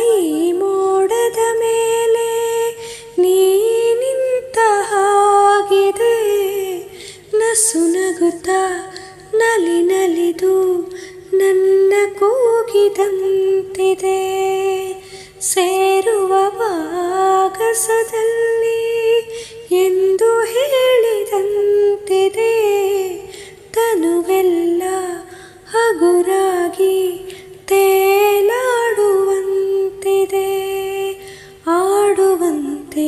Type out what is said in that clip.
ಈ ಮೋಡದ ಮೇಲೆ ನೀ ನಿಂತ ಹಾಗಿದೆ. ನಸು ನಗುತ್ತಾ ನಲಿ ನಲಿದು ನನ್ನ ಕೂಗಿದಂತಿದೆ. ಸೇರುವ ಭಾಗಸದಲ್ಲಿ ಎಂದು ಹೇಳಿದಂತಿದೆ. ತನುವೆಲ್ಲ ಹಗುರಾಗಿ